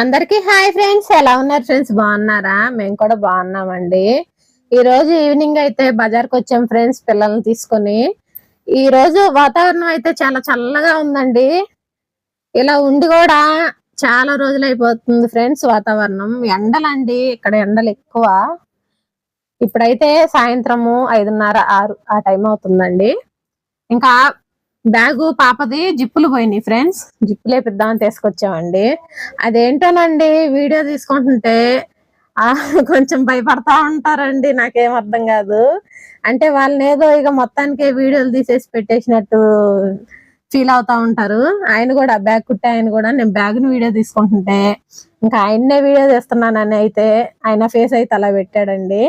అందరికీ hi friends. ఎలా ఉన్నారు ఫ్రెండ్స్? బాగున్నారా? మేము కూడా బాగున్నామండి. ఈ రోజు ఈవినింగ్ అయితే బజార్కి వచ్చాం ఫ్రెండ్స్ పిల్లల్ని తీసుకొని. ఈ రోజు వాతావరణం అయితే చాలా చల్లగా ఉందండి. ఇలా ఉండి కూడా చాలా రోజులు అయిపోతుంది ఫ్రెండ్స్ వాతావరణం. ఎండలండి ఇక్కడ ఎండలు ఎక్కువ. ఇప్పుడైతే సాయంత్రము ఐదున్నర ఆరు ఆ టైం అవుతుందండి. ఇంకా బ్యాగు పాపది జిప్పులు పోయినాయి ఫ్రెండ్స్ జిప్పులు వేపిద్దామని తీసుకొచ్చామండి. అదేంటోనండి వీడియో తీసుకుంటుంటే ఆ కొంచెం భయపడతా ఉంటారండి నాకేం అర్థం కాదు. అంటే వాళ్ళని ఏదో ఇక మొత్తానికి వీడియోలు తీసేసి పెట్టేసినట్టు ఫీల్ అవుతా ఉంటారు. ఆయన కూడా బ్యాగ్ కుట్టే ఆయన కూడా నేను బ్యాగ్ని వీడియో తీసుకుంటుంటే ఇంకా ఆయన్నే వీడియో తీస్తున్నానని అయితే ఆయన ఫేస్ అయితే అలా పెట్టాడండి.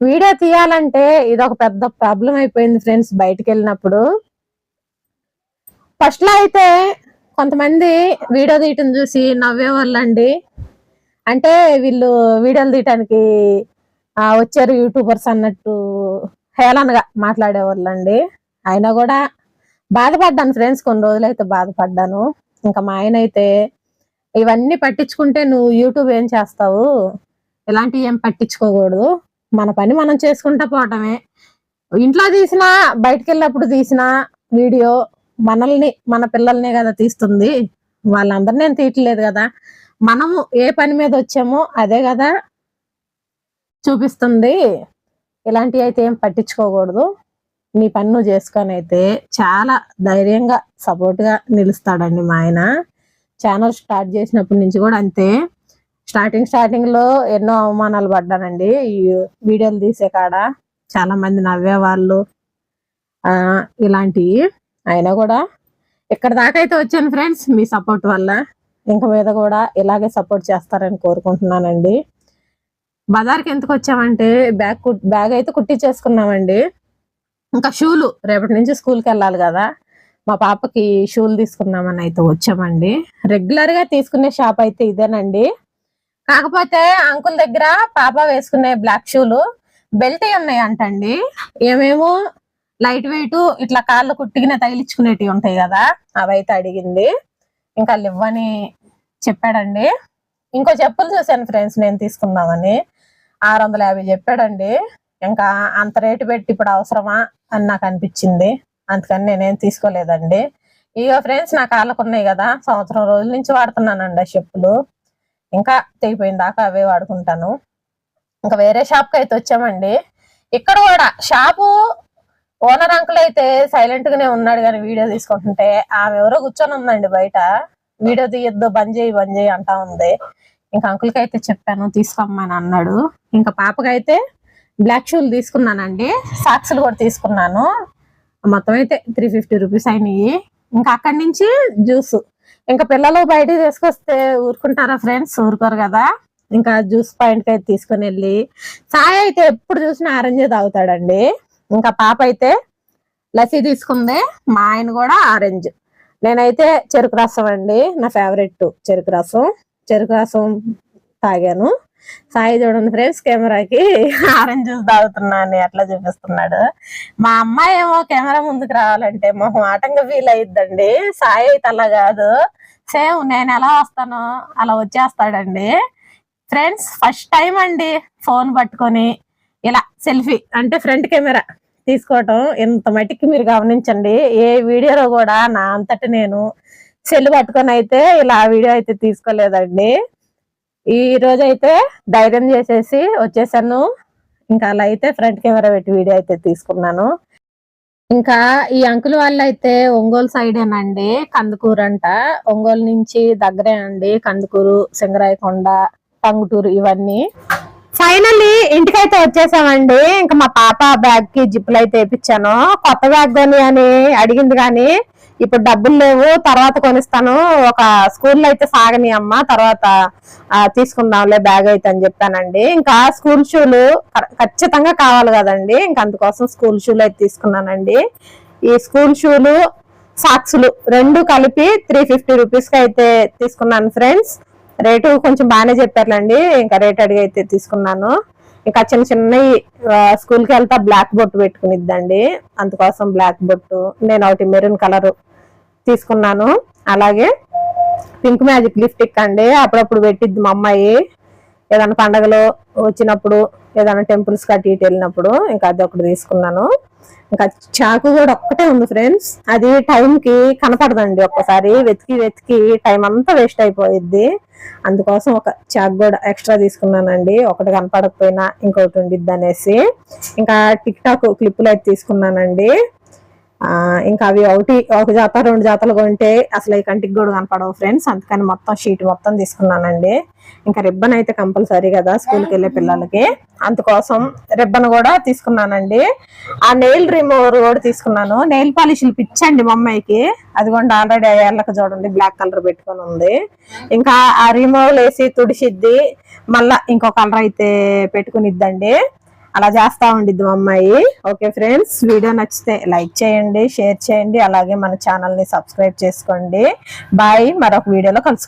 వీడియో తీయాలంటే ఇది ఒక పెద్ద ప్రాబ్లం అయిపోయింది ఫ్రెండ్స్ బయటకు వెళ్ళినప్పుడు. ఫస్ట్లో అయితే కొంతమంది వీడియో తీయటం చూసి నవ్వేవాళ్ళండి. అంటే వీళ్ళు వీడియోలు తీయటానికి వచ్చారు యూట్యూబర్స్ అన్నట్టు హేళనగా మాట్లాడేవాళ్ళండి. అయినా కూడా బాధపడ్డాను ఫ్రెండ్స్ కొన్ని రోజులైతే బాధపడ్డాను. ఇంకా మా ఆయన అయితే ఇవన్నీ పట్టించుకుంటే నువ్వు యూట్యూబ్ ఏం చేస్తావు? ఇలాంటివి ఏం పట్టించుకోకూడదు. మన పని మనం చేసుకుంటా పోవటమే. ఇంట్లో తీసిన బయటకు వెళ్ళినప్పుడు తీసిన వీడియో మనల్ని మన పిల్లల్నే కదా తీస్తుంది. వాళ్ళందరినీ నేను తీయట్లేదు కదా. మనము ఏ పని మీద వచ్చామో అదే కదా చూపిస్తుంది. ఇలాంటివి అయితే ఏం పట్టించుకోకూడదు. నీ పని నువ్వు చేసుకొని అయితే చాలా ధైర్యంగా సపోర్ట్గా నిలుస్తాడండి మా ఆయన. ఛానల్ స్టార్ట్ చేసినప్పటి నుంచి కూడా అంతే. స్టార్టింగ్ స్టార్టింగ్లో ఎన్నో అవమానాలు పడ్డానండి. ఈ వీడియోలు తీసే కాడ చాలామంది నవ్వేవాళ్ళు. ఇలాంటివి. అయినా కూడా ఇక్కడ దాకా అయితే వచ్చాను ఫ్రెండ్స్ మీ సపోర్ట్ వల్ల. ఇంక మీద కూడా ఇలాగే సపోర్ట్ చేస్తారని కోరుకుంటున్నానండి. బజార్కి ఎందుకు వచ్చామంటే బ్యాగ్ బ్యాగ్ అయితే కుట్టించేసుకున్నామండి. ఇంకా షూలు రేపటి నుంచి స్కూల్కి వెళ్ళాలి కదా. మా పాపకి షూలు తీసుకున్నామని అయితే వచ్చామండి. రెగ్యులర్గా తీసుకునే షాప్ అయితే ఇదేనండి. కాకపోతే అంకుల్ దగ్గర పాప వేసుకునే బ్లాక్ షూలు బెల్ట్ ఉన్నాయి అంటండి ఏమేమో లైట్ వెయిట్ ఇట్లా కాళ్ళు కుట్టిగిన తగిలించుకునేటివి ఉంటాయి కదా అవైతే అడిగింది. ఇంకా ఇవ్వని చెప్పాడండి. ఇంకో చెప్పులు చూశాను ఫ్రెండ్స్ నేను తీసుకుందామని. ఆరు వందల యాభై చెప్పాడండి. ఇంకా అంత రేటు పెట్టి ఇప్పుడు అవసరమా అని నాకు అనిపించింది. అందుకని నేనేం తీసుకోలేదండి. ఇక ఫ్రెండ్స్ నా కాళ్ళకు ఉన్నాయి కదా సంవత్సరం రోజుల నుంచి వాడుతున్నానండి ఆ చెప్పులు. ఇంకా తెగిపోయిన దాకా అవే వాడుకుంటాను. ఇంకా వేరే షాప్కి అయితే వచ్చామండి. ఇక్కడ కూడా షాపు ఓనర్ అంకుల్ అయితే సైలెంట్ గానే ఉన్నాడు కానీ వీడియో తీసుకుంటుంటే ఆమె ఎవరో కూర్చొని ఉందండి బయట. వీడియో తీయొద్దు బంద్ చేయి బంద్ చేయి అంటా ఉంది. ఇంకా అంకుల్కి అయితే చెప్పాను తీసుకోమని అన్నాడు. ఇంకా పాపకైతే బ్లాక్ షూలు తీసుకున్నానండి. సాక్స్లు కూడా తీసుకున్నాను. మొత్తం అయితే త్రీ ఫిఫ్టీ రూపీస్ అయినాయి. ఇంకా అక్కడి నుంచి జ్యూస్ ఇంకా పిల్లలు బయట తీసుకొస్తే ఊరుకుంటారా ఫ్రెండ్స్ ఊరుకోరు కదా. ఇంకా జ్యూస్ పాయింట్కి అయితే తీసుకుని వెళ్ళి సాయి అయితే ఎప్పుడు చూసినా ఆరెంజ్ తాగుతాడండి. ఇంకా పాప అయితే లస్సీ తీసుకుంది మా ఆయన కూడా ఆరెంజ్. నేనైతే చెరుకు రసం అండి నా ఫేవరెట్ చెరుకు రసం. చెరుకు రసం తాగాను. సాయి చూడండి ఫ్రెండ్స్ కెమెరాకి ఆరెంజ్ జ్యూస్ తాగుతున్నాను అట్లా చూపిస్తున్నాడు. మా అమ్మాయి ఏమో కెమెరా ముందుకు రావాలంటే మొహం ఆటంగా ఫీల్ అయ్యిద్దండి సాయి అయితే అలా కాదు. సేమ్ నేను ఎలా వస్తానో అలా వచ్చేస్తాడండి. ఫ్రెండ్స్ ఫస్ట్ టైం అండి ఫోన్ పట్టుకొని ఇలా సెల్ఫీ. అంటే ఫ్రంట్ కెమెరా తీసుకోవటం ఇంత మట్టికి మీరు గమనించండి. ఏ వీడియోలో కూడా నా అంతటి నేను సెల్ పట్టుకొని అయితే ఇలా వీడియో అయితే తీసుకోలేదండి. ఈ రోజు అయితే ధైర్యం చేసేసి వచ్చేసాను. ఇంకా అలా అయితే ఫ్రంట్ కెమెరా పెట్టి వీడియో అయితే తీసుకున్నాను. ఇంకా ఈ అంకుల్ వాళ్ళు అయితే ఒంగోలు సైడేనండి కందుకూరు అంట. ఒంగోలు నుంచి దగ్గరే అండి కందుకూరు సింగరాయకొండ టంగుటూరు ఇవన్నీ. ఫైనల్లీ ఇంటికైతే వచ్చేసామండి. ఇంకా మా పాప బ్యాగ్కి జిప్పులు అయితే వేపించాను కొత్త బ్యాగ్ కొని అని అడిగింది కానీ ఇప్పుడు డబ్బులు లేవు. తర్వాత కొనిస్తాను. ఒక స్కూల్లో అయితే సాగని అమ్మ తర్వాత తీసుకుందాంలే బ్యాగ్ అయితే అని చెప్పానండి. ఇంకా స్కూల్ షూలు ఖచ్చితంగా కావాలి కదండి. ఇంకా అందుకోసం స్కూల్ షూలు అయితే తీసుకున్నానండి. ఈ స్కూల్ షూలు సాక్స్లు రెండు కలిపి త్రీ ఫిఫ్టీ రూపీస్కి అయితే తీసుకున్నాను ఫ్రెండ్స్ రేటు కొంచెం బాగానే చెప్పారులేండి. ఇంకా రేట్ అడిగి అయితే తీసుకున్నాను. ఇంకా చిన్న చిన్నవి స్కూల్కి వెళ్తా బ్లాక్ బొట్టు పెట్టుకునిద్దండి. అందుకోసం బ్లాక్ బొట్టు. నేను ఒకటి మెరూన్ కలర్ తీసుకున్నాను. అలాగే పింక్ మ్యాజిక్ లిప్స్టిక్ అండి. అప్పుడప్పుడు పెట్టిద్ది మా అమ్మాయి. ఏదైనా పండగలు వచ్చినప్పుడు ఏదైనా టెంపుల్స్ కట్టి ఇటు వెళ్ళినప్పుడు ఇంకా అది ఒకటి తీసుకున్నాను. ఇంకా చాకు కూడా ఒక్కటే ఉంది ఫ్రెండ్స్. అది టైం కి కనపడదండి ఒక్కసారి. వెతికి వెతికి టైం అంతా వేస్ట్ అయిపోయిద్ది. అందుకోసం ఒక చాక్ కూడా ఎక్స్ట్రా తీసుకున్నానండి. ఒకటి కనపడకపోయినా ఇంకొకటి ఉండిద్ది అనేసి ఇంకా టిక్ టాక్ క్లిప్పులు అయితే తీసుకున్నానండి. ఇంకా అవి ఒకటి ఒక జాత రెండు జాతలు కొంటే అసలు ఈ కంటికి కూడా కనపడవు ఫ్రెండ్స్. అందుకని మొత్తం షీట్ మొత్తం తీసుకున్నానండి. ఇంకా రిబ్బన్ అయితే కంపల్సరీ కదా స్కూల్కి వెళ్ళే పిల్లలకి. అందుకోసం రిబ్బన్ కూడా తీసుకున్నానండి. ఆ నెయిల్ రిమూవర్ కూడా తీసుకున్నాను. నెయిల్ పాలిష్లు పిచ్చండి మా అమ్మాయికి అది కూడా ఆల్రెడీ ఏళ్ళకి చూడండి బ్లాక్ కలర్ పెట్టుకొని ఉంది. ఇంకా ఆ రిమూవల్ వేసి తుడిసిద్ది మళ్ళా ఇంకో కలర్ అయితే పెట్టుకునిద్దండి. అలా చేస్తా ఉండిద్ది అమ్మాయి. ఓకే ఫ్రెండ్స్ వీడియో నచ్చితే లైక్ చేయండి షేర్ చేయండి అలాగే మన ఛానల్ని సబ్స్క్రైబ్ చేసుకోండి. బాయ్ మరొక వీడియోలో కలుసుకుందాం.